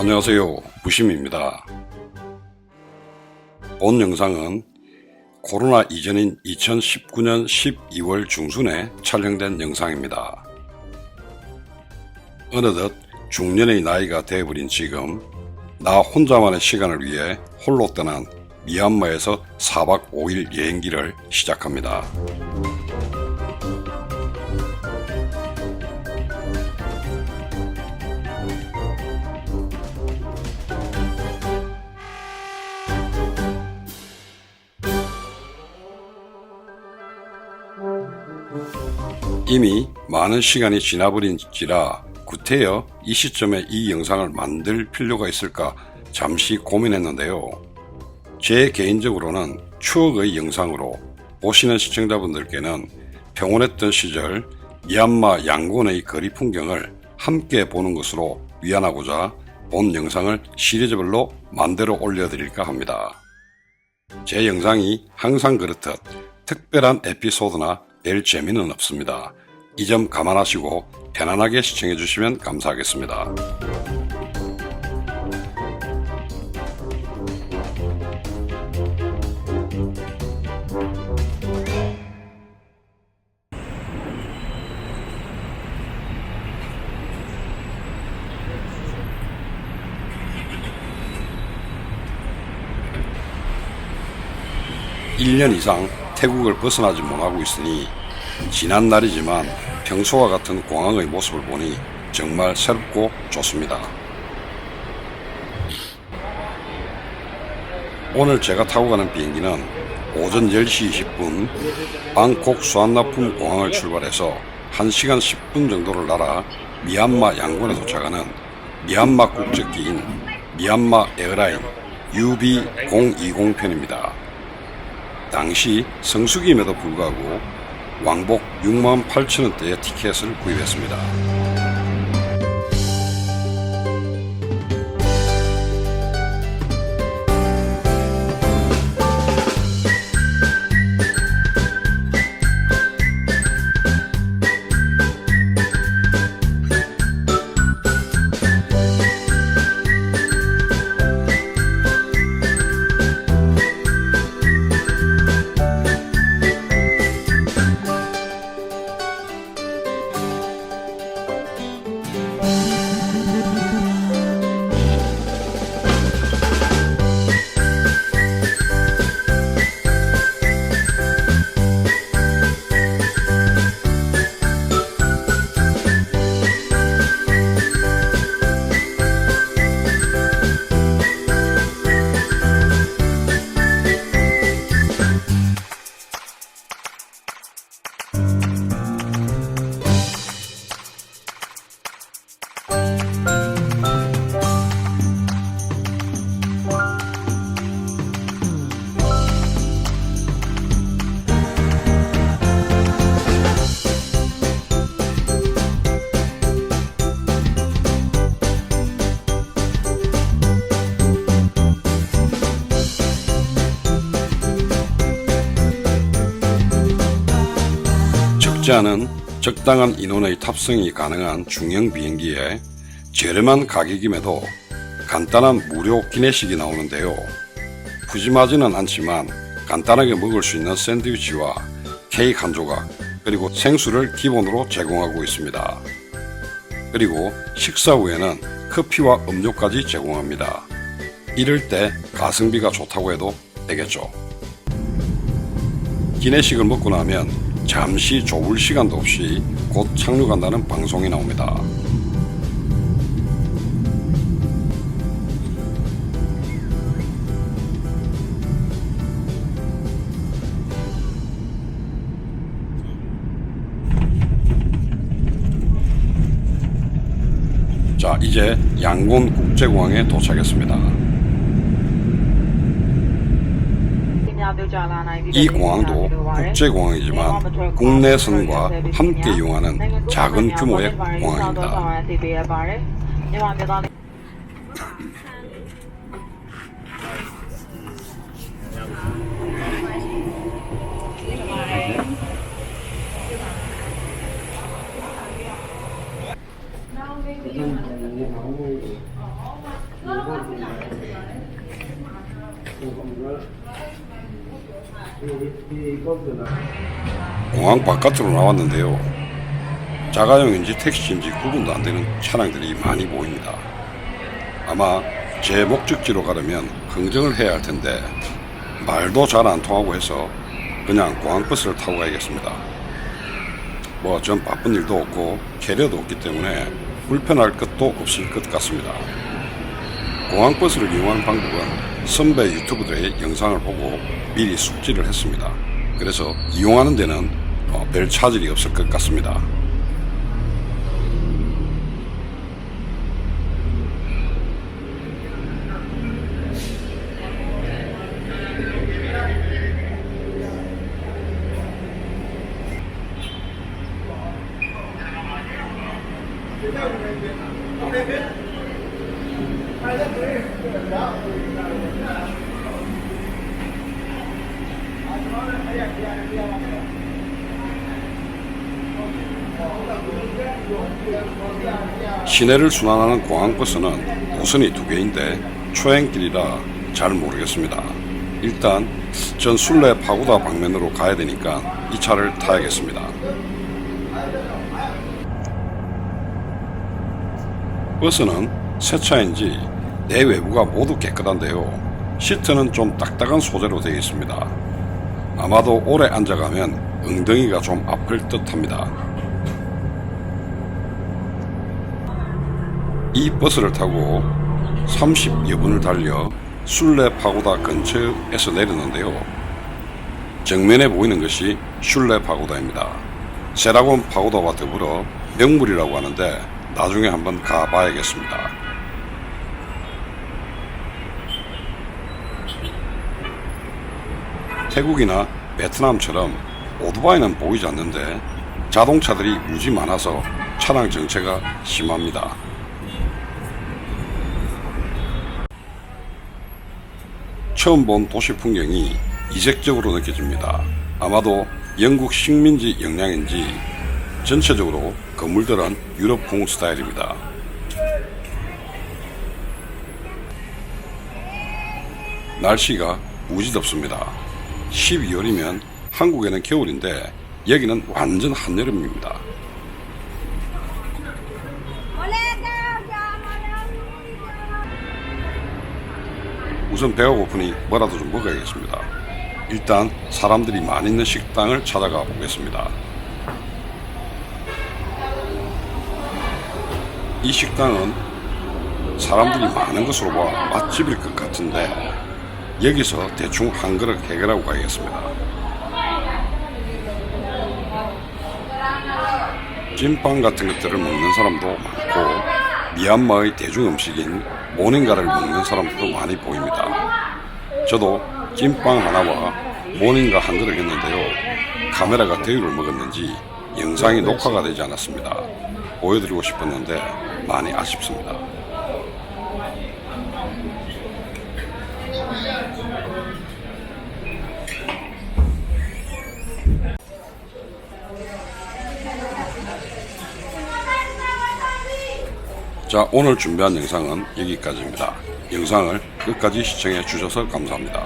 안녕하세요. 부심입니다. 본 영상은 코로나 이전인 2019년 12월 중순에 촬영된 영상입니다. 어느덧 중년의 나이가 되어버린 지금 나 혼자만의 시간을 위해 홀로 떠난 미얀마에서 4박 5일 여행기를 시작합니다. 이미 많은 시간이 지나버린지라 구태여 이 시점에 이 영상을 만들 필요가 있을까 잠시 고민했는데요. 제 개인적으로는 추억의 영상으로 보시는 시청자분들께는 평온했던 시절 미얀마 양곤의 거리 풍경을 함께 보는 것으로 위안하고자 본 영상을 시리즈별로 만들어 올려드릴까 합니다. 제 영상이 항상 그렇듯 특별한 에피소드나 별 재미는 없습니다. 이 점 감안하시고 편안하게 시청해 주시면 감사하겠습니다. 일년 이상 태국을 벗어나지 못하고 있으니 지난 날이지만 평소와 같은 공항의 모습을 보니 정말 새롭고 좋습니다. 오늘 제가 타고 가는 비행기는 오전 10시 20분 방콕 수완나품 공항을 출발해서 1시간 10분 정도를 날아 미얀마 양곤에 도착하는 미얀마 국적기인 미얀마 에어라인 UB020 편입니다. 당시 성수기임에도 불구하고 왕복 6만 8천 원대의 티켓을 구입했습니다. 적지 않은 적당한 인원의 탑승이 가능한 중형 비행기에 저렴한 가격임에도 간단한 무료 기내식이 나오는데요. 푸짐하지는 않지만 간단하게 먹을 수 있는 샌드위치와 케이크 한 조각 그리고 생수를 기본으로 제공하고 있습니다. 그리고 식사 후에는 커피와 음료까지 제공합니다. 이럴 때 가성비가 좋다고 해도 되겠죠. 기내식을 먹고 나면 잠시 조울 시간도 없이 곧 착륙한다는 방송이 나옵니다. 자, 이제 양곤 국제공항에 도착했습니다. 이 공항도 국제공항이지만 국내 선과 함께 이용하는 작은 규모의 공항입니다. 공항 바깥으로 나왔는데요. 자가용인지 택시인지 구분도 안 되는 차량들이 많이 보입니다. 아마 제 목적지로 가려면 흥정을 해야 할 텐데 말도 잘 안 통하고 해서 그냥 공항버스를 타고 가야겠습니다. 뭐 전 바쁜 일도 없고 캐리어도 없기 때문에 불편할 것도 없을 것 같습니다. 공항버스를 이용하는 방법은 선배 유튜브들의 영상을 보고 미리 숙지를 했습니다. 그래서 이용하는 데는 어, 별 차질이 없을 것 같습니다. 시내를 순환하는 공항버스는 노선이 두 개인데 초행길이라 잘 모르겠습니다. 일단 전 순례 파고다 방면으로 가야 되니까 이 차를 타야겠습니다. 버스는 새 차인지 내외부가 모두 깨끗한데요. 시트는 좀 딱딱한 소재로 되어 있습니다. 아마도 오래 앉아가면 엉덩이가 좀 아플 듯 합니다. 이 버스를 타고 30여 분을 달려 순례 파고다 근처에서 내렸는데요. 정면에 보이는 것이 슐레 파고다입니다. 세라곤 파고다와 더불어 명물이라고 하는데 나중에 한번 가봐야겠습니다. 태국이나 베트남처럼 오토바이는 보이지 않는데 자동차들이 무지 많아서 차량 정체가 심합니다. 처음 본 도시 풍경이 이색적으로 느껴집니다. 아마도 영국 식민지 영향인지 전체적으로 건물들은 유럽풍 스타일입니다. 날씨가 무지 덥습니다. 12월이면 한국에는 겨울인데 여기는 완전 한여름입니다. 우선 배가 고프니 뭐라도 좀 먹어야겠습니다. 일단 사람들이 많이 있는 식당을 찾아가 보겠습니다. 이 식당은 사람들이 많은 것으로 봐 맛집일 것 같은데 여기서 대충 한 그릇 해결하고 가야겠습니다. 찐빵 같은 것들을 먹는 사람도 많고 미얀마의 대중 음식인 모닝가를 먹는 사람들도 많이 보입니다. 저도 찐빵 하나와 모닝가 한 그릇 했는데요. 카메라가 대유를 먹었는지 영상이 녹화가 되지 않았습니다. 보여드리고 싶었는데 많이 아쉽습니다. 자, 오늘 준비한 영상은 여기까지입니다. 영상을 끝까지 시청해 주셔서 감사합니다.